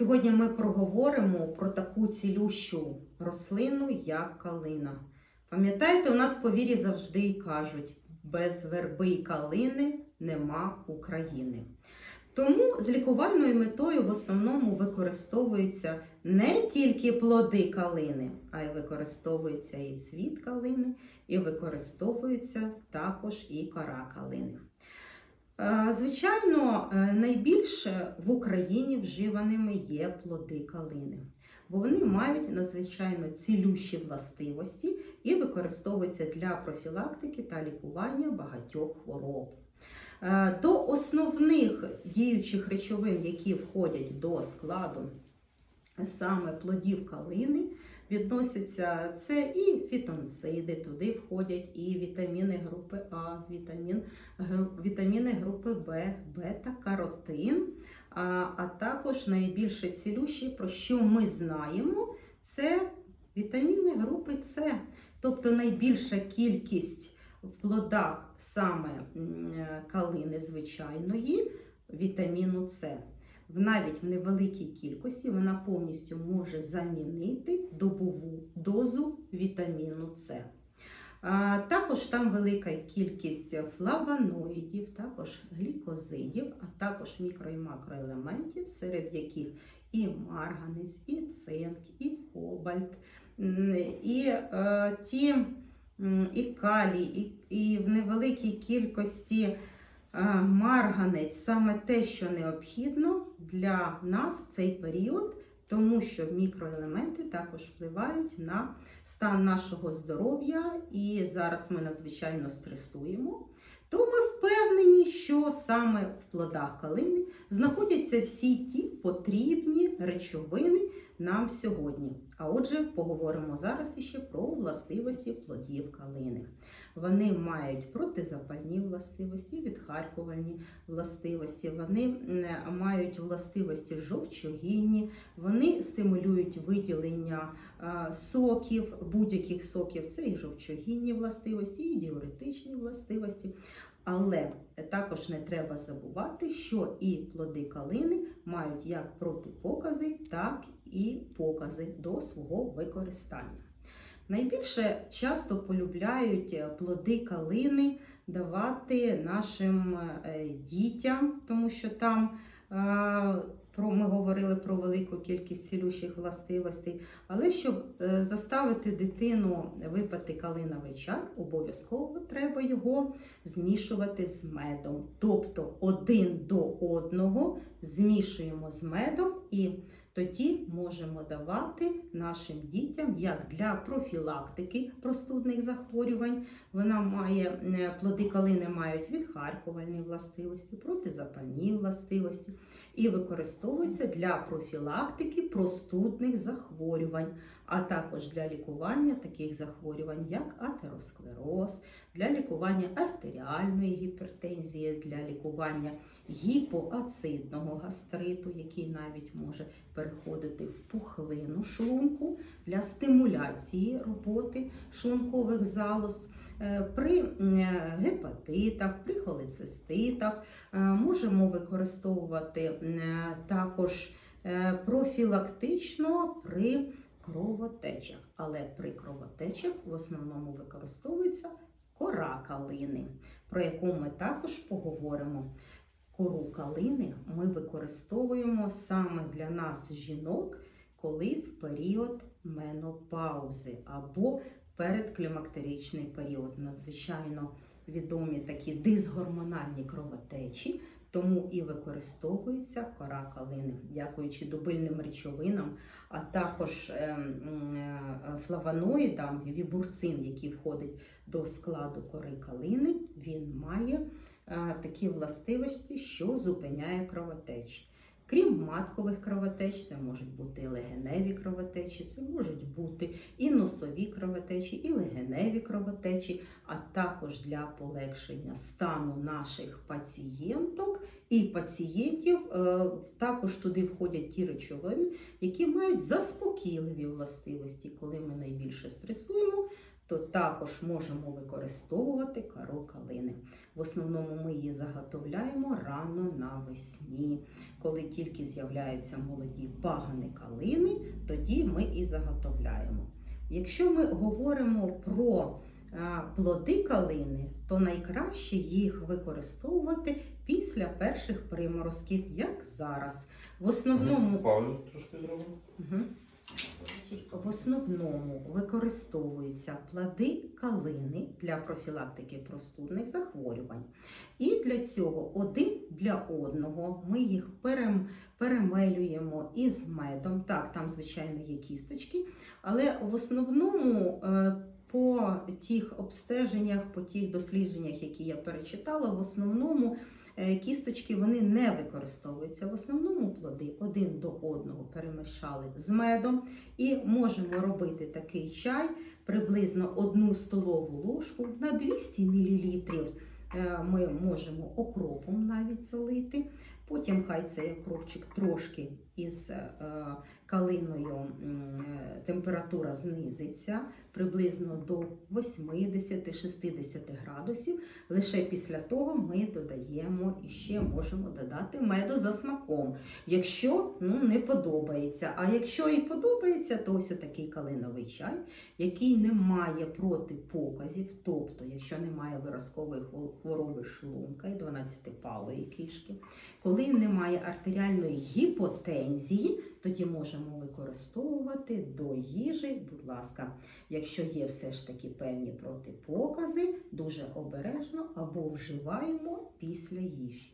Сьогодні ми проговоримо про таку цілющу рослину, як калина. Пам'ятаєте, у нас по вірі завжди кажуть: без верби й калини нема України. Тому з лікувальною метою в основному використовуються не тільки плоди калини, а й використовується і цвіт калини, і використовується також і кора калини. Е, Звичайно, е, найбільше в Україні вживаними є плоди калини, бо вони мають надзвичайно цілющі властивості і використовуються для профілактики та лікування багатьох хвороб. Е, До основних діючих речовин, які входять до складу саме плодів калини, відносяться це і фітонциди, туди входять і вітаміни групи А, вітамін, вітаміни групи В, бета-каротин, а, а також найбільше цілющі, про що ми знаємо, це вітаміни групи С. Тобто найбільша кількість в плодах саме калини звичайної вітаміну С. В навіть в невеликій кількості вона повністю може замінити добову дозу вітаміну С. Також там велика кількість флавоноїдів, також глікозидів, а також мікро і макроелементів, серед яких і марганець, і цинк, і кобальт, і е, ті і калій, і, в невеликій кількості е, марганець саме те, що необхідно для нас в цей період, тому що мікроелементи також впливають на стан нашого здоров'я, і зараз ми надзвичайно стресуємо. То ми впевнені, що саме в плодах калини знаходяться всі ті потрібні речовини нам сьогодні. А отже, поговоримо зараз іще про властивості плодів калини. Вони мають протизапальні властивості, відхаркувальні властивості, вони мають властивості жовчогінні, вони стимулюють виділення соків, будь-яких соків, це і жовчогінні властивості, і діуретичні властивості. Але також не треба забувати, що і плоди калини мають як протипокази, так і покази до свого використання. Найбільше часто полюбляють плоди калини давати нашим е, дітям, тому що там е, про ми говорили про велику кількість цілющих властивостей. Але щоб е, заставити дитину випити калиновий чай, обов'язково треба його змішувати з медом. Тобто один до одного змішуємо з медом і тоді можемо давати нашим дітям як для профілактики простудних захворювань. Вона має е, плоди калини мають відхаркувальні властивості, протизапальні властивості і використовується для профілактики простудних захворювань, а також для лікування таких захворювань, як атеросклероз, для лікування артеріальної гіпертензії, для лікування гіпоацидного гастриту, який навіть може переходити в пухлину шлунку для стимуляції роботи шлункових залоз. Е, При е, гепатитах, при холециститах е, можемо використовувати також профілактично при кровотечах. Але при кровотечах в основному використовується кора калини, про яку ми також поговоримо. Кору калини ми використовуємо саме для нас, жінок, коли в період менопаузи або передклімактеричний період. Надзвичайно відомі такі дисгормональні кровотечі, тому і використовується кора калини, дякуючи добильним речовинам, а також ем, е, флавоноїдам, вібурцин, який входить до складу кори калини, він має е, такі властивості, що зупиняє кровотечі. Крім маткових кровотеч, це можуть бути і легеневі кровотечі, це можуть бути і носові кровотечі, і легеневі кровотечі, а також для полегшення стану наших пацієнток і пацієнтів. е, Також туди входять ті речовини, які мають заспокійливі властивості. Коли ми найбільше стресуємо, то також можемо використовувати кору калини. В основному ми її заготовляємо рано навесні. Коли тільки з'являються молоді пагани калини, тоді ми і заготовляємо. Якщо ми говоримо про плоди калини, то найкраще їх використовувати після перших приморозків, як зараз. В основному Паузу трошки зробимо. Мгм. В основному використовуються плоди калини для профілактики простудних захворювань. І для цього один для одного ми їх перем, перемелюємо із медом. Так, там, звичайно, є кісточки, але в основному е, по тих обстеженнях, по тих дослідженнях, які я перечитала, в основному кісточки вони не використовуються. В основному плоди один до одного перемішали з медом. І можемо робити такий чай приблизно одну столову ложку на 200 мл. Ми можемо окропом навіть залити. Потім хай цей окропчик трошки із е, калиною е, температура знизиться приблизно до 80-60 градусів. Лише після того ми додаємо і ще можемо додати меду за смаком. Якщо ну, не подобається. А якщо і подобається, то ось такий калиновий чай, який не має протипоказів, тобто, якщо немає виразкової хвороби шлунка і 12-палої кишки, коли немає артеріальної гіпотензії, тоді можемо використовувати до їжі, будь ласка, якщо є все ж таки певні протипокази, дуже обережно або вживаємо після їжі.